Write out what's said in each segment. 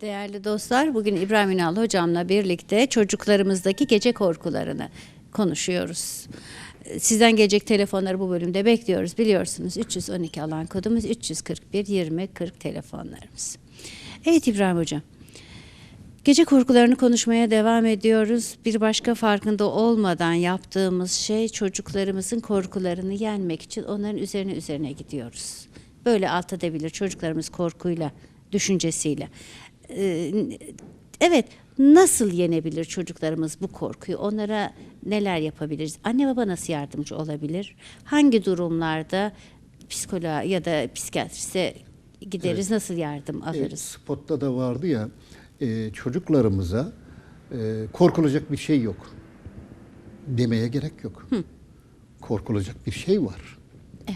Değerli dostlar, bugün İbrahim Ünal hocamla birlikte çocuklarımızdaki gece korkularını konuşuyoruz. Sizden gelecek telefonları bu bölümde bekliyoruz. Biliyorsunuz 312 alan kodumuz 341 20 40 telefonlarımız. Evet İbrahim hocam. Gece korkularını konuşmaya devam ediyoruz. Bir başka farkında olmadan yaptığımız şey çocuklarımızın korkularını yenmek için onların üzerine üzerine gidiyoruz. Böyle alt edebilir çocuklarımız korkuyla, düşüncesiyle. Ee, Evet, nasıl yenebilir çocuklarımız bu korkuyu? Onlara neler yapabiliriz? Anne baba nasıl yardımcı olabilir? Hangi durumlarda psikoloğa ya da psikiyatriste gideriz? Nasıl yardım E, alırız? spotta da vardı ya e, çocuklarımıza e, korkulacak bir şey yok demeye gerek yok. Korkulacak bir şey var.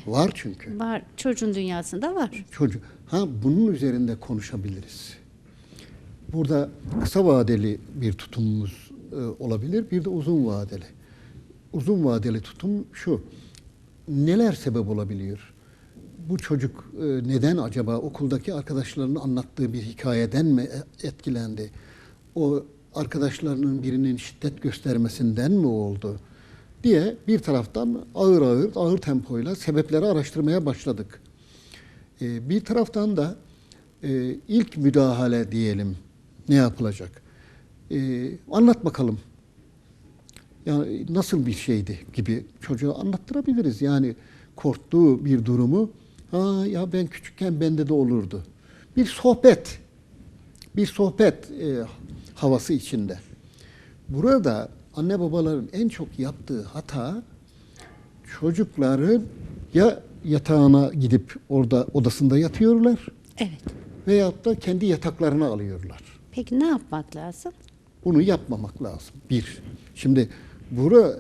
Var çünkü. Var, çocuğun dünyasında var. Çocuk. Ha bunun üzerinde konuşabiliriz. Burada kısa vadeli bir tutumumuz e, olabilir, bir de uzun vadeli. Uzun vadeli tutum şu. Neler sebep olabiliyor? Bu çocuk e, neden acaba okuldaki arkadaşlarının anlattığı bir hikayeden mi e- etkilendi? O arkadaşlarının birinin şiddet göstermesinden mi oldu? diye bir taraftan ağır ağır, ağır tempoyla sebepleri araştırmaya başladık. Bir taraftan da ilk müdahale diyelim ne yapılacak? Ee, anlat bakalım. Yani nasıl bir şeydi gibi çocuğa anlattırabiliriz. Yani korktuğu bir durumu ha ya ben küçükken bende de olurdu. Bir sohbet, bir sohbet e, havası içinde. Burada anne babaların en çok yaptığı hata çocukların ya yatağına gidip orada odasında yatıyorlar Evet. veyahut da kendi yataklarına alıyorlar. Peki ne yapmak lazım? Bunu yapmamak lazım. Bir. Şimdi bura,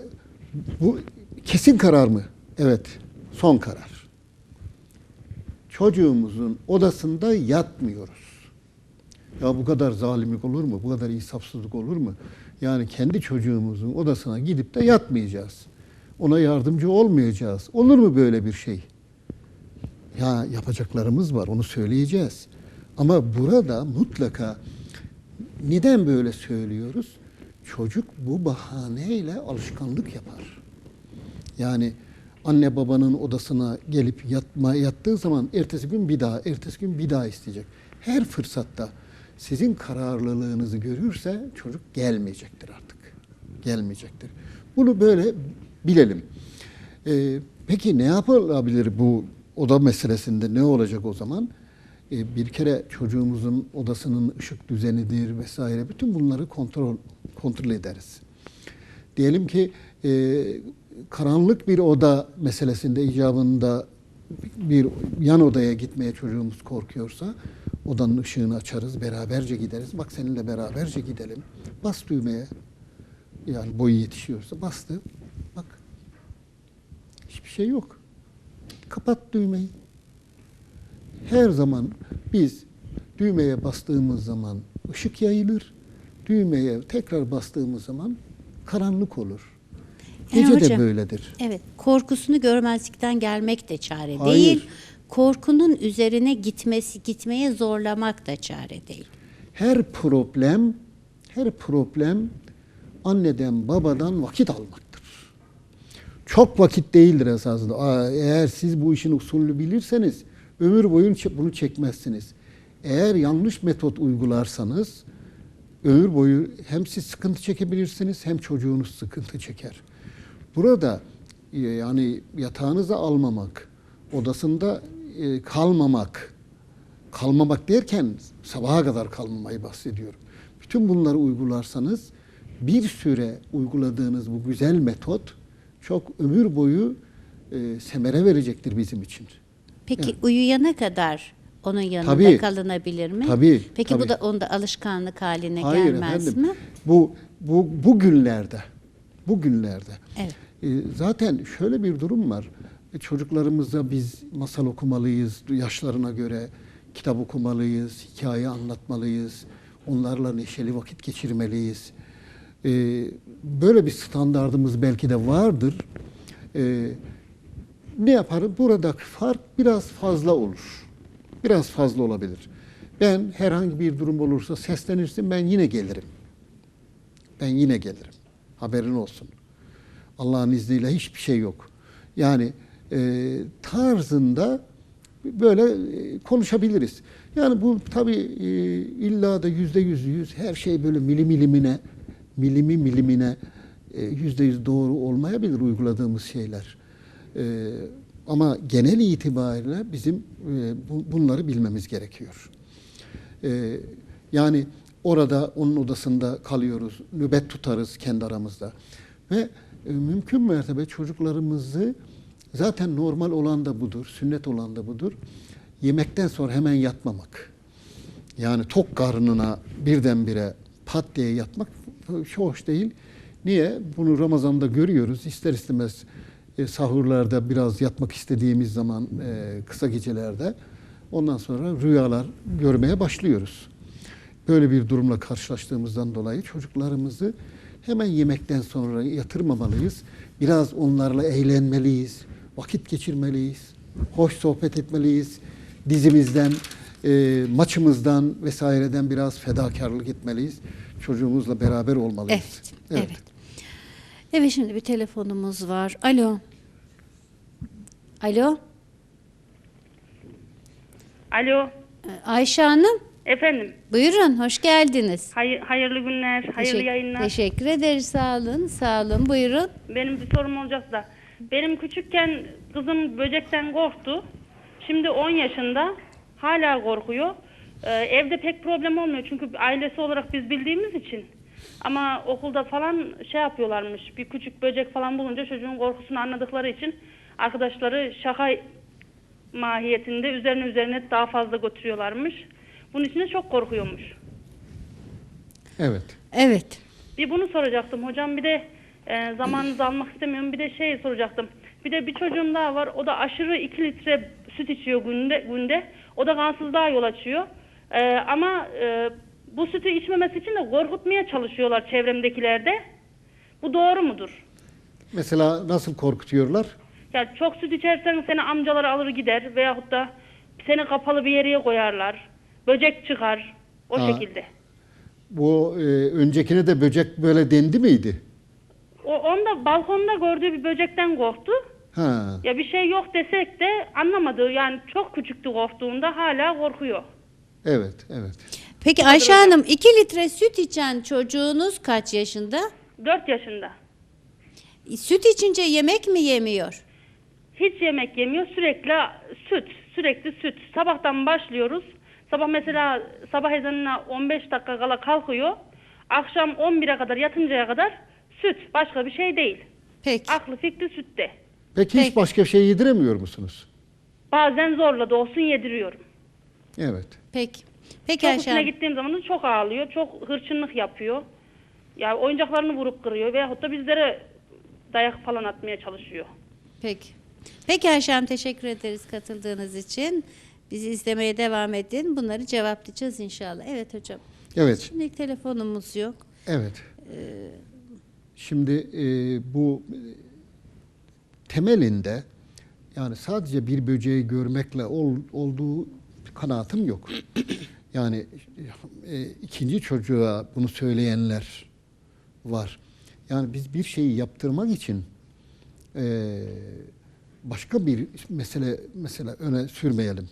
bu kesin karar mı? Evet. Son karar. Çocuğumuzun odasında yatmıyoruz. Ya bu kadar zalimlik olur mu? Bu kadar insafsızlık olur mu? Yani kendi çocuğumuzun odasına gidip de yatmayacağız. Ona yardımcı olmayacağız. Olur mu böyle bir şey? Ya yapacaklarımız var, onu söyleyeceğiz. Ama burada mutlaka neden böyle söylüyoruz? Çocuk bu bahaneyle alışkanlık yapar. Yani anne babanın odasına gelip yatma yattığı zaman ertesi gün bir daha, ertesi gün bir daha isteyecek. Her fırsatta sizin kararlılığınızı görürse çocuk gelmeyecektir artık. Gelmeyecektir. Bunu böyle bilelim. Ee, peki ne yapılabilir bu oda meselesinde ne olacak o zaman? Ee, bir kere çocuğumuzun odasının ışık düzenidir vesaire bütün bunları kontrol kontrol ederiz. Diyelim ki e, karanlık bir oda meselesinde icabında bir yan odaya gitmeye çocuğumuz korkuyorsa odanın ışığını açarız, beraberce gideriz. Bak seninle beraberce gidelim. Bas düğmeye. Yani boyu yetişiyorsa bastı. Bak. Hiçbir şey yok. Kapat düğmeyi. Her zaman biz düğmeye bastığımız zaman ışık yayılır. Düğmeye tekrar bastığımız zaman karanlık olur. Yani Gece de hocam, böyledir. Evet, korkusunu görmezlikten gelmek de çare Hayır. değil. Korkunun üzerine gitmesi, gitmeye zorlamak da çare değil. Her problem, her problem anneden babadan vakit almaktır. Çok vakit değildir esasında. Eğer siz bu işin usulünü bilirseniz ömür boyu çe- bunu çekmezsiniz. Eğer yanlış metot uygularsanız ömür boyu hem siz sıkıntı çekebilirsiniz hem çocuğunuz sıkıntı çeker. Burada e, yani yatağınıza almamak, odasında e, kalmamak, kalmamak derken sabaha kadar kalmamayı bahsediyorum. Bütün bunları uygularsanız bir süre uyguladığınız bu güzel metot çok ömür boyu e, semere verecektir bizim için. Peki Evet. uyuyana kadar onun yanında Tabii. kalınabilir mi? Tabii, Peki bu tabii. da onda alışkanlık haline Hayır gelmez efendim. mi? Bu bu bu günlerde bu günlerde Evet. e, zaten şöyle bir durum var. E, çocuklarımıza biz masal okumalıyız yaşlarına göre kitap okumalıyız, hikaye anlatmalıyız. Onlarla neşeli vakit geçirmeliyiz. E, böyle bir standardımız belki de vardır. E, ne yaparım? Buradaki fark biraz fazla olur. Biraz fazla olabilir. Ben herhangi bir durum olursa seslenirsin ben yine gelirim. Ben yine gelirim. Haberin olsun. Allah'ın izniyle hiçbir şey yok. Yani e, tarzında böyle e, konuşabiliriz. Yani bu tabii e, illa da yüzde yüz yüz her şey böyle milim milimine, milimi milimine e, yüzde yüz doğru olmayabilir uyguladığımız şeyler. E, ama genel itibariyle bizim e, bu- bunları bilmemiz gerekiyor. Ee, yani orada onun odasında kalıyoruz, nöbet tutarız kendi aramızda. Ve e, mümkün mertebe çocuklarımızı zaten normal olan da budur, sünnet olan da budur. Yemekten sonra hemen yatmamak. Yani tok karnına birdenbire pat diye yatmak şu hoş değil. Niye? Bunu Ramazan'da görüyoruz. İster istemez e, sahurlarda biraz yatmak istediğimiz zaman e, kısa gecelerde ondan sonra rüyalar görmeye başlıyoruz. Böyle bir durumla karşılaştığımızdan dolayı çocuklarımızı hemen yemekten sonra yatırmamalıyız. Biraz onlarla eğlenmeliyiz, vakit geçirmeliyiz, hoş sohbet etmeliyiz. Dizimizden, e, maçımızdan vesaireden biraz fedakarlık etmeliyiz. Çocuğumuzla beraber olmalıyız. Evet, evet. Evet, şimdi bir telefonumuz var. Alo. Alo. Alo, Ee, Ayşe Hanım. efendim. Buyurun, hoş geldiniz. Hayır, hayırlı günler, hayırlı Teşekkür- yayınlar. Teşekkür ederiz, sağ olun, sağ olun. Buyurun. Benim bir sorum olacak da. Benim küçükken kızım böcekten korktu. Şimdi 10 yaşında. Hala korkuyor. Ee, evde pek problem olmuyor çünkü ailesi olarak biz bildiğimiz için. Ama okulda falan şey yapıyorlarmış. Bir küçük böcek falan bulunca çocuğun korkusunu anladıkları için arkadaşları şaka mahiyetinde üzerine üzerine daha fazla götürüyorlarmış. Bunun için de çok korkuyormuş. Evet. Evet. Bir bunu soracaktım hocam. Bir de e, zamanınızı almak istemiyorum. Bir de şey soracaktım. Bir de bir çocuğum daha var. O da aşırı 2 litre süt içiyor günde. günde. O da kansızlığa yol açıyor. E, ama e, bu sütü içmemesi için de korkutmaya çalışıyorlar çevremdekilerde. Bu doğru mudur? Mesela nasıl korkutuyorlar? Ya çok süt içersen seni amcalar alır gider veyahut da seni kapalı bir yere koyarlar. Böcek çıkar. O Ha. şekilde. Bu e, öncekine de böcek böyle dendi miydi? O onda balkonda gördüğü bir böcekten korktu. Ha. Ya bir şey yok desek de anlamadı. Yani çok küçüktü korktuğunda hala korkuyor. Evet, evet. Peki Ayşe Hanım, 2 litre süt içen çocuğunuz kaç yaşında? 4 yaşında. Süt içince yemek mi yemiyor? Hiç yemek yemiyor. Sürekli süt. Sürekli süt. Sabahtan başlıyoruz. Sabah mesela sabah ezanına 15 dakika kala kalkıyor. Akşam 11'e kadar yatıncaya kadar süt. Başka bir şey değil. Peki. Aklı fikri sütte. Peki, Peki. hiç başka bir şey yediremiyor musunuz? Bazen zorla da olsun yediriyorum. Evet. Peki. Peki Çok Ayşe Hanım. gittiğim zaman da çok ağlıyor. Çok hırçınlık yapıyor. Ya oyuncaklarını vurup kırıyor veyahut da bizlere dayak falan atmaya çalışıyor. Peki. Peki Ayşe Hanım teşekkür ederiz katıldığınız için. Bizi izlemeye devam edin. Bunları cevaplayacağız inşallah. Evet hocam. Evet. Şimdilik telefonumuz yok. Evet. Şimdi e, bu temelinde yani sadece bir böceği görmekle ol- olduğu kanaatim yok. Yani e, ikinci çocuğa bunu söyleyenler var. Yani biz bir şeyi yaptırmak için e, başka bir mesele mesela öne sürmeyelim.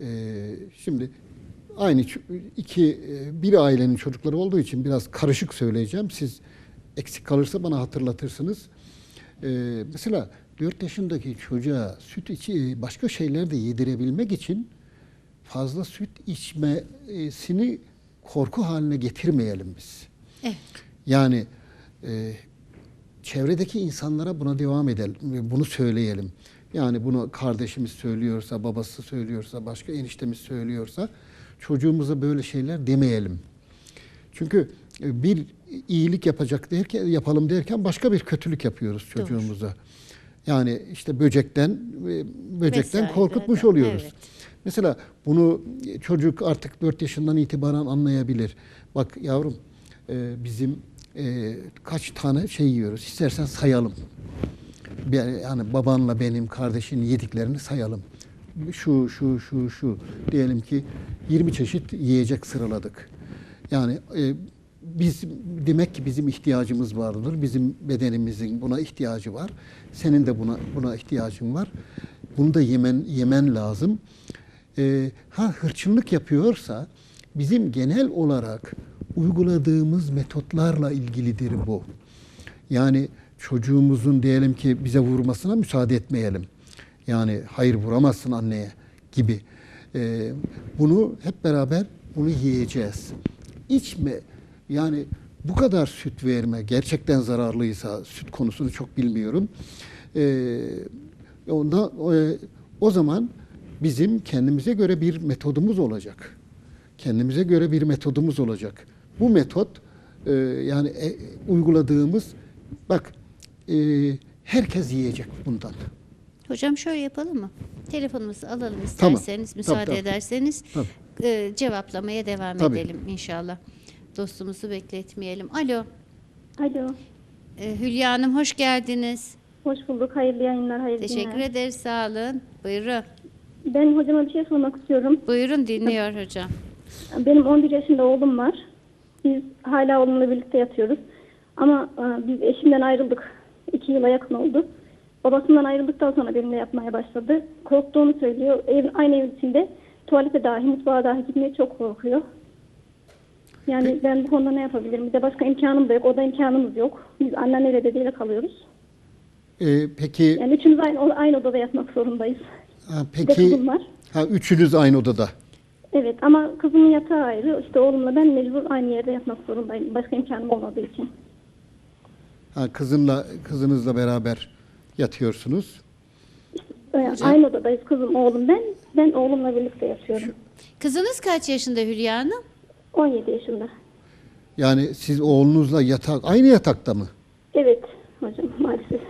E, şimdi aynı iki e, bir ailenin çocukları olduğu için biraz karışık söyleyeceğim. Siz eksik kalırsa bana hatırlatırsınız. E, mesela 4 yaşındaki çocuğa süt içi başka şeyler de yedirebilmek için fazla süt içmesini korku haline getirmeyelim biz. Evet. Yani e, çevredeki insanlara buna devam edelim ve bunu söyleyelim. Yani bunu kardeşimiz söylüyorsa, babası söylüyorsa, başka eniştemiz söylüyorsa çocuğumuza böyle şeyler demeyelim. Çünkü e, bir iyilik yapacak derken yapalım derken başka bir kötülük yapıyoruz çocuğumuza. Yani işte böcekten e, böcekten Vesaire, korkutmuş oluyoruz. Evet. Mesela bunu çocuk artık 4 yaşından itibaren anlayabilir. Bak yavrum e, bizim e, kaç tane şey yiyoruz. İstersen sayalım. Yani babanla benim kardeşin yediklerini sayalım. şu şu şu şu diyelim ki 20 çeşit yiyecek sıraladık. Yani e, biz demek ki bizim ihtiyacımız vardır. Bizim bedenimizin buna ihtiyacı var. Senin de buna buna ihtiyacın var. Bunu da yemen yemen lazım. E, ha hırçınlık yapıyorsa bizim genel olarak uyguladığımız metotlarla ilgilidir bu. Yani çocuğumuzun diyelim ki bize vurmasına müsaade etmeyelim. Yani hayır vuramazsın anneye gibi. Ee, bunu hep beraber bunu yiyeceğiz. İçme yani bu kadar süt verme gerçekten zararlıysa süt konusunu çok bilmiyorum. Ee, onda o, o zaman bizim kendimize göre bir metodumuz olacak. Kendimize göre bir metodumuz olacak. Bu metot e, yani e, uyguladığımız bak e, herkes yiyecek bundan. Hocam şöyle yapalım mı? Telefonumuzu alalım Tamam. isterseniz, müsaade Tabii, tabii. ederseniz Tabii. e, cevaplamaya devam Tabii. edelim inşallah. Dostumuzu bekletmeyelim. Alo, Alo. e, Hülya Hanım hoş geldiniz. Hoş bulduk. Hayırlı yayınlar, hayırlı Teşekkür günler. ederiz, sağ olun. Buyurun. Ben hocama bir şey sormak istiyorum. Buyurun dinliyor hocam. Benim 11 yaşında oğlum var. Biz hala oğlumla birlikte yatıyoruz. Ama e, biz eşimden ayrıldık. İki yıla yakın oldu. Babasından ayrıldıktan sonra benimle yapmaya başladı. Korktuğunu söylüyor. Ev, aynı evin içinde tuvalete dahi, mutfağa dahi gitmeye çok korkuyor. Yani ben bu konuda ne yapabilirim? Bir de başka imkanım da yok. O da imkanımız yok. Biz anneanneyle dedeyle kalıyoruz. Ee, peki Yani üçümüz aynı, aynı odada yatmak zorundayız. Ha, Bir de peki kızım var. ha, üçünüz aynı odada. Evet ama kızımın yatağı ayrı. İşte oğlumla ben mecbur aynı yerde yatmak zorundayım. Başka imkanım olmadığı için. Ha, kızınla kızınızla beraber yatıyorsunuz. Ee, Aynı odadayız kızım, oğlum ben. Ben oğlumla birlikte yatıyorum. Kızınız kaç yaşında Hülya Hanım? 17 yaşında. Yani siz oğlunuzla yatak aynı yatakta mı? Evet hocam maalesef.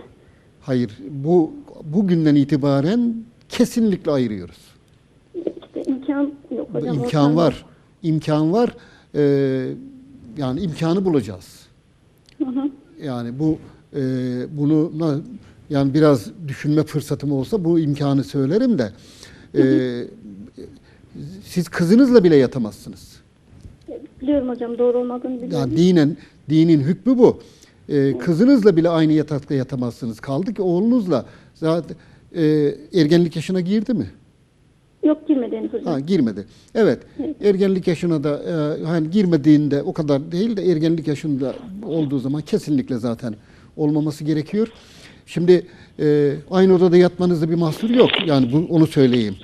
Hayır. Bu bugünden itibaren kesinlikle ayırıyoruz. İşte imkan yok hocam. imkan var. İmkan var. Ee, yani imkanı bulacağız. Hı hı. Yani bu e, bunu yani biraz düşünme fırsatım olsa bu imkanı söylerim de e, siz kızınızla bile yatamazsınız. Biliyorum hocam doğru olmadığını biliyorum. Yani dinen dinin hükmü bu. E, kızınızla bile aynı yatakta yatamazsınız. Kaldı ki oğlunuzla zaten e, ergenlik yaşına girdi mi? Yok girmediniz hocam. Ha girmedi. Evet. Ergenlik yaşına da e, hani girmediğinde o kadar değil de ergenlik yaşında olduğu zaman kesinlikle zaten olmaması gerekiyor. Şimdi e, aynı odada yatmanızda bir mahsur yok. Yani bu, onu söyleyeyim.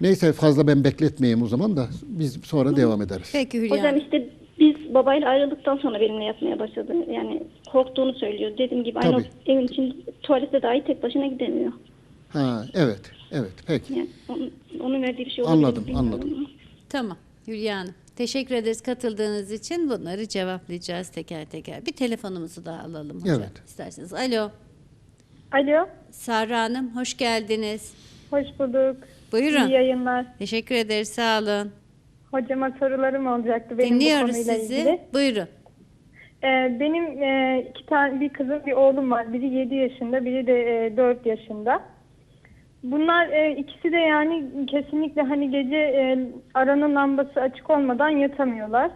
Neyse fazla ben bekletmeyeyim o zaman da biz sonra devam ederiz. Peki Hülya Hocam işte biz babayla ayrıldıktan sonra benimle yatmaya başladı. Yani korktuğunu söylüyor. Dediğim gibi aynı Tabii. evin için tuvalete dahi tek başına gidemiyor. Ha evet. Evet. Peki. Yani onun, onun verdiği bir şey olabilir Anladım, bilmiyorum anladım. ama. Tamam Hülya Hanım. Teşekkür ederiz katıldığınız için. Bunları cevaplayacağız teker teker. Bir telefonumuzu da alalım hocam Evet. isterseniz. Alo. Alo, Sara Hanım hoş geldiniz. hoş bulduk. Buyurun. İyi yayınlar. Teşekkür ederiz sağ olun. Hocama sorularım olacaktı benim bu Dinliyoruz konuyla sizi. ilgili. Buyurun. Ee, benim e, iki tane bir kızım, bir oğlum var. Biri 7 yaşında, biri de e, 4 yaşında. Bunlar e, ikisi de yani kesinlikle hani gece e, aranın lambası açık olmadan yatamıyorlar.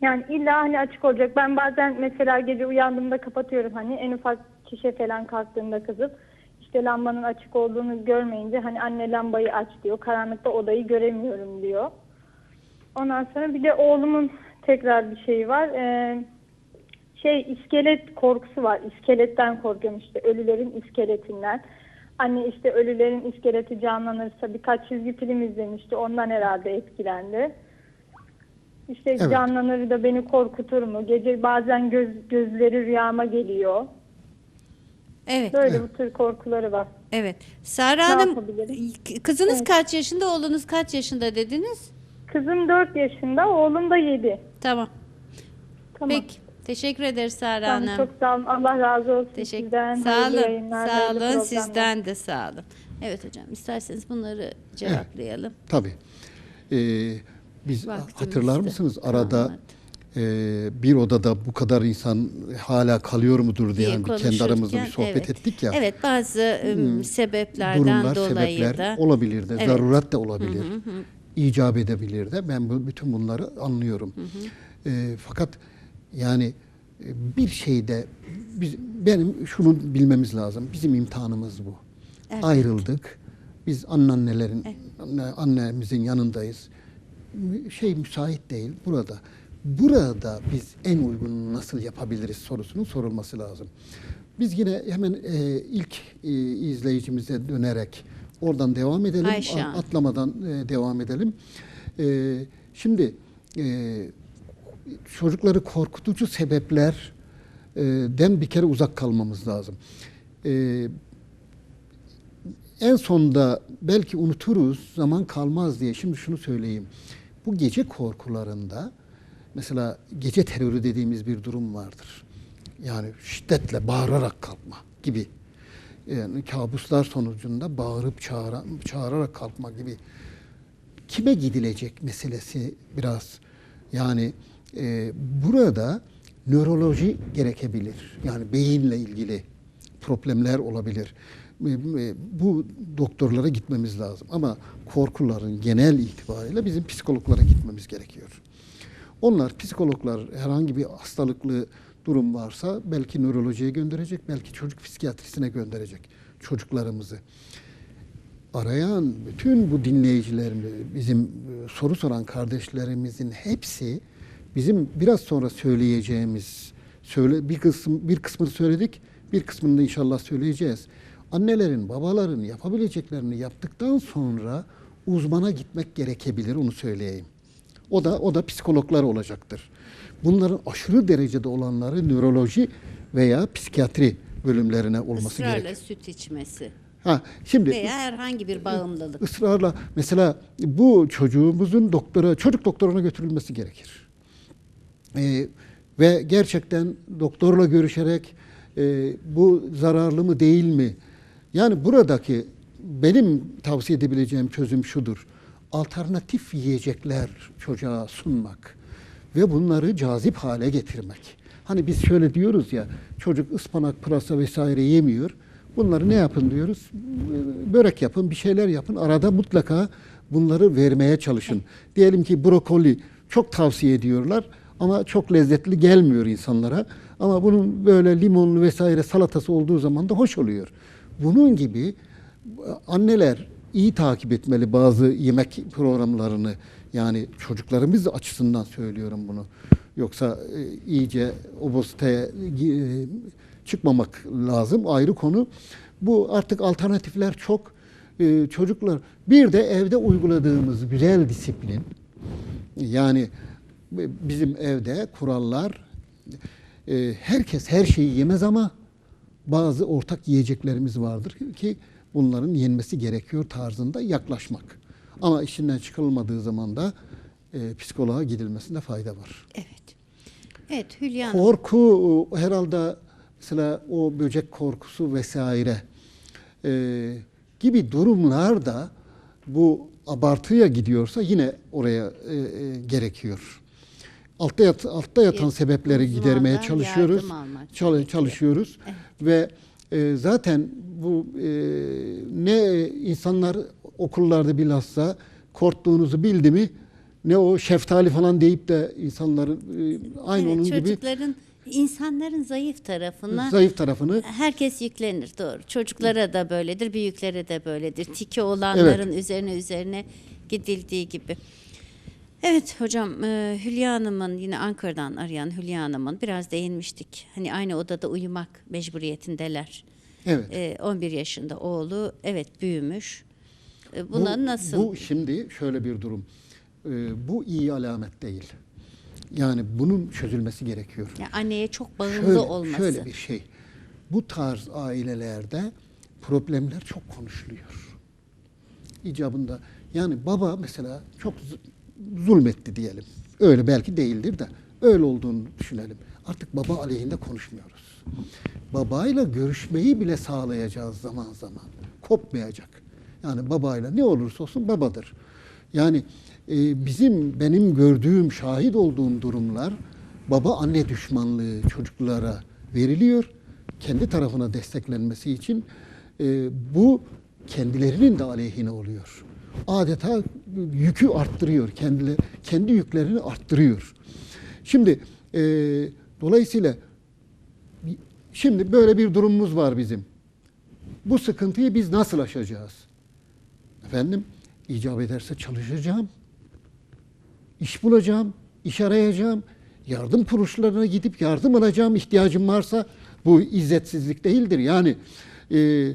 Yani illa hani açık olacak. Ben bazen mesela gece uyandığımda kapatıyorum hani en ufak kişi falan kalktığında kızım. işte lambanın açık olduğunu görmeyince hani anne lambayı aç diyor. Karanlıkta odayı göremiyorum diyor. Ondan sonra bir de oğlumun tekrar bir şeyi var. Ee, şey iskelet korkusu var. İskeletten korkuyorum işte ölülerin iskeletinden. Anne işte ölülerin iskeleti canlanırsa birkaç çizgi film izlemişti. Ondan herhalde etkilendi. İşte Evet. canlanır da beni korkutur mu? Gece bazen göz, gözleri rüyama geliyor. Evet. Böyle bu tür korkuları var. Evet. Sara Hanım kızınız kaç yaşında, oğlunuz kaç yaşında dediniz? Kızım 4 yaşında, oğlum da 7. Tamam. Tamam. Peki. Teşekkür ederiz Sara Tamam, Hanım. çok sağ olun. Allah razı olsun Teşekkür. sizden. Sağ olun. Sağ olun. Sizden de sağ olun. Evet hocam isterseniz bunları cevaplayalım. Tabii. Ee, biz Vaktimiz hatırlar de mısınız arada kalmadı. e, bir odada bu kadar insan hala kalıyor mudur diye diye yani bir kendi aramızda bir sohbet evet. ettik ya. Evet bazı ım, sebeplerden durumlar, dolayı sebepler da olabilir de, Evet. zaruret de olabilir, icap edebilir de. Ben bu, bütün bunları anlıyorum. Ee, fakat yani e, bir şeyde biz, benim şunu bilmemiz lazım. Bizim imtihanımız bu. Evet. Ayrıldık. Biz anneannelerin, anne, annemizin yanındayız. Şey müsait değil burada. Burada biz en uygununu nasıl yapabiliriz sorusunun sorulması lazım. Biz yine hemen e, ilk e, izleyicimize dönerek oradan devam edelim. Ayşe. Atlamadan e, devam edelim. E, şimdi e, çocukları korkutucu sebeplerden bir kere uzak kalmamız lazım. E, en sonda belki unuturuz, zaman kalmaz diye şimdi şunu söyleyeyim. Bu gece korkularında mesela gece terörü dediğimiz bir durum vardır. Yani şiddetle bağırarak kalkma gibi. Yani kabuslar sonucunda bağırıp çağıra, çağırarak kalkma gibi. Kime gidilecek meselesi biraz yani e, burada nöroloji gerekebilir. Yani beyinle ilgili problemler olabilir. E, e, Bu doktorlara gitmemiz lazım. Ama korkuların genel itibariyle bizim psikologlara gitmemiz gerekiyor. Onlar psikologlar herhangi bir hastalıklı durum varsa belki nörolojiye gönderecek, belki çocuk psikiyatrisine gönderecek çocuklarımızı. Arayan bütün bu dinleyicilerimiz, bizim e, soru soran kardeşlerimizin hepsi bizim biraz sonra söyleyeceğimiz söyle bir kısım bir kısmını söyledik, bir kısmını da inşallah söyleyeceğiz. Annelerin, babaların yapabileceklerini yaptıktan sonra uzmana gitmek gerekebilir onu söyleyeyim. O da o da psikologlar olacaktır. Bunların aşırı derecede olanları nöroloji veya psikiyatri bölümlerine olması ısrarla gerekir. süt içmesi Ha şimdi veya herhangi bir bağımlılık. ısrarla mesela bu çocuğumuzun doktora, çocuk doktoruna götürülmesi gerekir. Ee, ve gerçekten doktorla görüşerek e, bu zararlı mı değil mi? Yani buradaki benim tavsiye edebileceğim çözüm şudur. Alternatif yiyecekler çocuğa sunmak ve bunları cazip hale getirmek. Hani biz şöyle diyoruz ya çocuk ıspanak, pırasa vesaire yemiyor. Bunları ne yapın diyoruz? Börek yapın, bir şeyler yapın. Arada mutlaka bunları vermeye çalışın. Diyelim ki brokoli çok tavsiye ediyorlar ama çok lezzetli gelmiyor insanlara. Ama bunun böyle limonlu vesaire salatası olduğu zaman da hoş oluyor. Bunun gibi anneler iyi takip etmeli bazı yemek programlarını. Yani çocuklarımız açısından söylüyorum bunu. Yoksa e, iyice obeziteye e, çıkmamak lazım ayrı konu. Bu artık alternatifler çok e, çocuklar. Bir de evde uyguladığımız güzel disiplin. Yani e, bizim evde kurallar e, herkes her şeyi yemez ama bazı ortak yiyeceklerimiz vardır ki bunların yenmesi gerekiyor tarzında yaklaşmak. Ama işinden çıkılmadığı zaman da e, psikoloğa gidilmesinde fayda var. Evet. Evet Hülya Hanım. Korku e, herhalde mesela o böcek korkusu vesaire e, gibi durumlarda bu abartıya gidiyorsa yine oraya e, e, gerekiyor. Altta, yat, altta yatan Bir sebepleri gidermeye çalışıyoruz. Çal- çalışıyoruz ve e, zaten bu e, ne insanlar okullarda bilhassa korktuğunuzu bildi mi ne o şeftali falan deyip de insanların e, aynı Evet, onun gibi çocukların insanların zayıf tarafına zayıf tarafını herkes yüklenir doğru. Çocuklara da böyledir, büyüklere de böyledir. Tiki olanların üzerine üzerine gidildiği gibi. Evet hocam e, Hülya Hanım'ın yine Ankara'dan arayan Hülya Hanım'ın biraz değinmiştik. Hani aynı odada uyumak mecburiyetindeler. evet. E, 11 yaşında oğlu evet büyümüş. E, Buna bu, nasıl? Bu şimdi şöyle bir durum. Bu iyi alamet değil. Yani bunun çözülmesi gerekiyor. Yani anneye çok bağımlı şöyle, olması. Şöyle bir şey. Bu tarz ailelerde problemler çok konuşuluyor. İcabında yani baba mesela çok zulmetti diyelim. Öyle belki değildir de öyle olduğunu düşünelim. Artık baba aleyhinde konuşmuyoruz. Babayla görüşmeyi bile sağlayacağız zaman zaman. Kopmayacak. Yani babayla ne olursa olsun babadır. Yani e, bizim benim gördüğüm, şahit olduğum durumlar baba anne düşmanlığı çocuklara veriliyor. Kendi tarafına desteklenmesi için e, bu kendilerinin de aleyhine oluyor. Adeta yükü arttırıyor, kendileri, kendi yüklerini arttırıyor. Şimdi e, dolayısıyla şimdi böyle bir durumumuz var bizim. Bu sıkıntıyı biz nasıl aşacağız? Efendim icap ederse çalışacağım. iş bulacağım, iş arayacağım. Yardım kuruluşlarına gidip yardım alacağım ihtiyacım varsa bu izzetsizlik değildir. Yani e,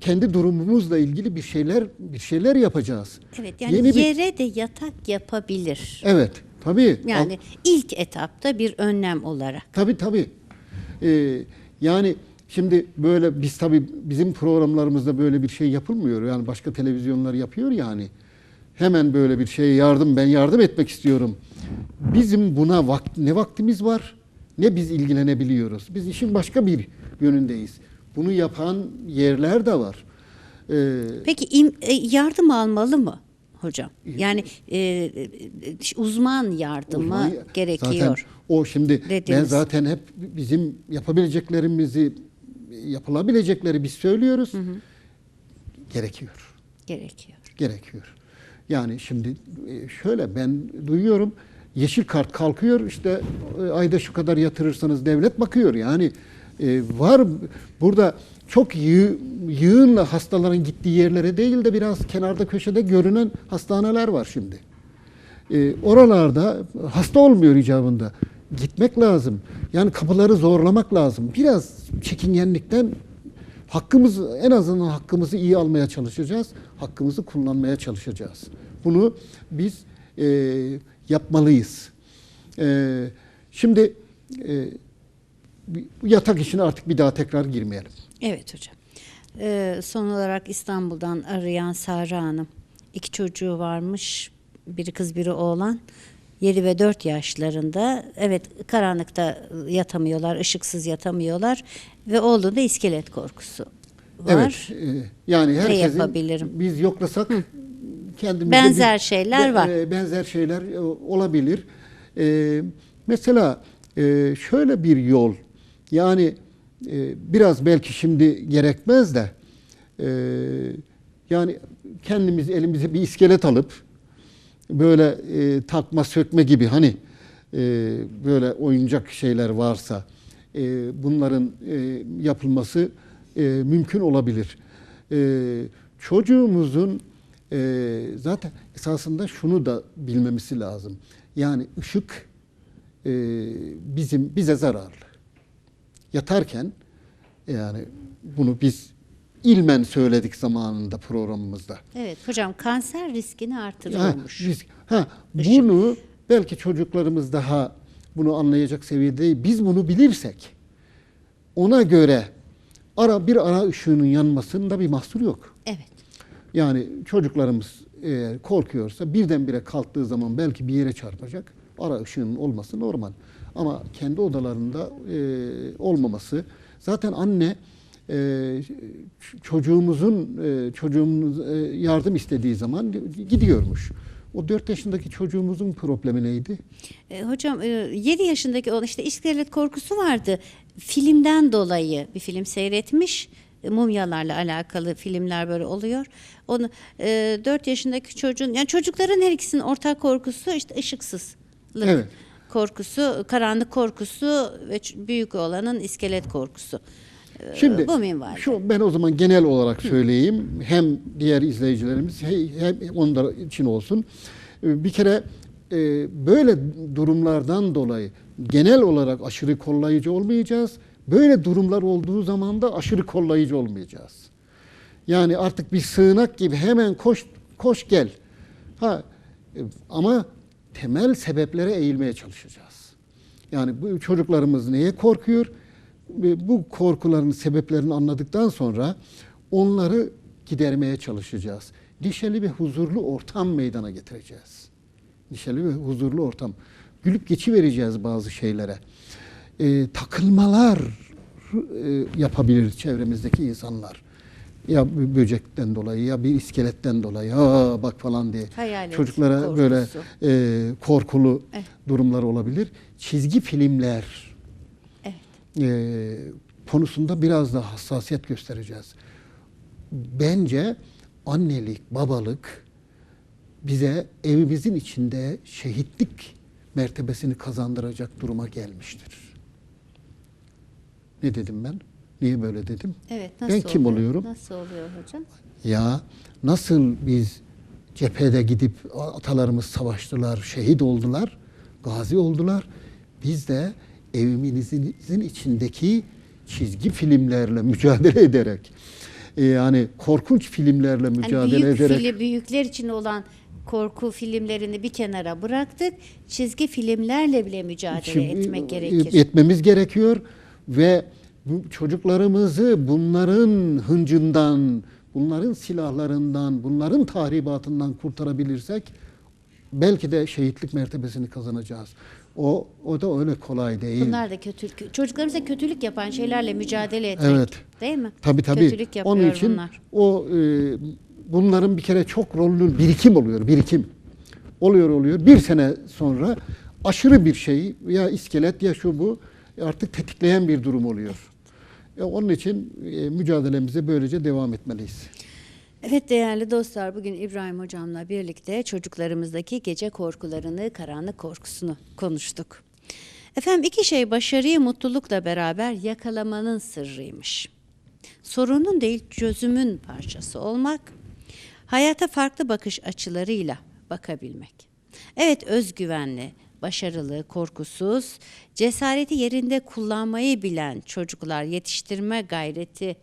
kendi durumumuzla ilgili bir şeyler bir şeyler yapacağız. Evet yani Yeni bir- yere de yatak yapabilir. Evet, tabii. Yani ilk etapta bir önlem olarak. Tabii tabii. Ee, yani şimdi böyle biz tabii bizim programlarımızda böyle bir şey yapılmıyor. Yani başka televizyonlar yapıyor yani. Hemen böyle bir şeye yardım ben yardım etmek istiyorum. Bizim buna vakt, ne vaktimiz var ne biz ilgilenebiliyoruz. Biz işin başka bir yönündeyiz. Bunu yapan yerler de var. Ee, Peki im- e, yardım almalı mı hocam? Yani e, e, uzman yardımı Uzman- gerekiyor. Zaten o şimdi ben dediniz. zaten hep bizim yapabileceklerimizi yapılabilecekleri biz söylüyoruz. Gerekiyor. Gerekiyor. Gerekiyor. Yani şimdi e, şöyle ben duyuyorum yeşil kart kalkıyor işte ayda şu kadar yatırırsanız devlet bakıyor. Yani e, var burada çok yığ, yığınla hastaların gittiği yerlere değil de biraz kenarda köşede görünen hastaneler var şimdi. E, oralarda hasta olmuyor icabında. Gitmek lazım. Yani kapıları zorlamak lazım. Biraz çekingenlikten hakkımız en azından hakkımızı iyi almaya çalışacağız. Hakkımızı kullanmaya çalışacağız. Bunu biz e, yapmalıyız. E, şimdi e, yatak işine artık bir daha tekrar girmeyelim. Evet hocam. Ee, son olarak İstanbul'dan arayan Sara Hanım. İki çocuğu varmış. Biri kız biri oğlan. 7 ve 4 yaşlarında. Evet karanlıkta yatamıyorlar, ışıksız yatamıyorlar. Ve oğlunda iskelet korkusu var. Evet. e, yani herkesin yapabilirim? biz yoklasak kendimizde Benzer bir- şeyler be- var. e, benzer şeyler e, olabilir. E, mesela e, şöyle bir yol yani e, biraz belki şimdi gerekmez de e, yani kendimiz elimize bir iskelet alıp böyle e, takma sökme gibi hani e, böyle oyuncak şeyler varsa e, bunların e, yapılması e, mümkün olabilir. E, çocuğumuzun e, zaten esasında şunu da bilmemesi lazım. Yani ışık e, bizim bize zararlı. Yatarken yani bunu biz ilmen söyledik zamanında programımızda. Evet hocam kanser riskini Ha, artırıyormuş. risk. Ha, bunu belki çocuklarımız daha bunu anlayacak seviyede değil. Biz bunu bilirsek ona göre ara bir ara ışığının yanmasında bir mahsur yok. Evet. Yani çocuklarımız eğer korkuyorsa birdenbire kalktığı zaman belki bir yere çarpacak. Ara ışığının olması normal. Ama kendi odalarında e, olmaması. Zaten anne e, çocuğumuzun e, çocuğumuz e, yardım istediği zaman gidiyormuş. O 4 yaşındaki çocuğumuzun problemi neydi? E, hocam 7 yaşındaki olan işte iskelet korkusu vardı. Filmden dolayı bir film seyretmiş. E, Mumyalarla alakalı filmler böyle oluyor. Onu 4 yaşındaki çocuğun yani çocukların her ikisinin ortak korkusu işte ışıksızlık Evet. Korkusu, karanlık korkusu ve büyük olanın iskelet korkusu. E, Şimdi bu minvalde. şu ben o zaman genel olarak söyleyeyim. Hem diğer izleyicilerimiz he- hem onlar için olsun. Ee, Bir kere e, böyle durumlardan dolayı genel olarak aşırı kollayıcı olmayacağız. Böyle durumlar olduğu zaman da aşırı kollayıcı olmayacağız. Yani artık bir sığınak gibi hemen koş koş gel. Ha e, ama temel sebeplere eğilmeye çalışacağız. Yani bu çocuklarımız neye korkuyor? Bu korkuların sebeplerini anladıktan sonra onları gidermeye çalışacağız. Neşeli ve huzurlu ortam meydana getireceğiz. Neşeli ve huzurlu ortam. Gülüp geçivereceğiz bazı şeylere. Ee, takılmalar e, yapabilir çevremizdeki insanlar. Ya bir böcekten dolayı ya bir iskeletten dolayı ha bak falan diye Hayalet çocuklara korkusu. böyle e, korkulu Evet. durumlar olabilir. Çizgi filmler Evet. e, konusunda biraz daha hassasiyet göstereceğiz. Bence annelik, babalık bize evimizin içinde şehitlik mertebesini kazandıracak duruma gelmiştir. Ne dedim ben? Niye böyle dedim? Evet. Nasıl ben kim oluyor? oluyorum? Nasıl oluyor hocam? Ya nasıl biz cephede gidip atalarımız savaştılar, şehit oldular, gazi oldular. Biz de evimizin içindeki çizgi filmlerle mücadele ederek e, yani korkunç filmlerle Hani mücadele büyük ederek fili- büyükler için olan korku filmlerini bir kenara bıraktık. Çizgi filmlerle bile mücadele etmek e, gerekir. Etmemiz gerekiyor ve bu çocuklarımızı bunların hıncından, bunların silahlarından, bunların tahribatından kurtarabilirsek belki de şehitlik mertebesini kazanacağız. O o da öyle kolay değil. Bunlar da kötülük. Çocuklarımıza kötülük yapan şeylerle mücadele etmek. Evet. Değil mi? Tabii tabii. Kötülük Onun için bunlar. o e, bunların bir kere çok rolünün birikim oluyor, birikim. Oluyor oluyor. Bir sene sonra aşırı bir şey ya iskelet ya şu bu artık tetikleyen bir durum oluyor. Ya onun için e, mücadelemize böylece devam etmeliyiz. Evet değerli dostlar bugün İbrahim hocamla birlikte çocuklarımızdaki gece korkularını, karanlık korkusunu konuştuk. Efendim iki şey başarıyı mutlulukla beraber yakalamanın sırrıymış. Sorunun değil çözümün parçası olmak, hayata farklı bakış açılarıyla bakabilmek. Evet özgüvenli, başarılı, korkusuz, cesareti yerinde kullanmayı bilen çocuklar yetiştirme gayreti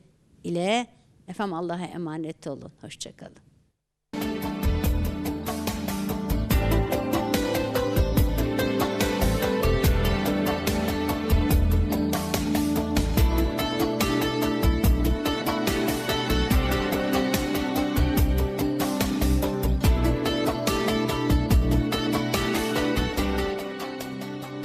ile efendim Allah'a emanet olun. Hoşçakalın.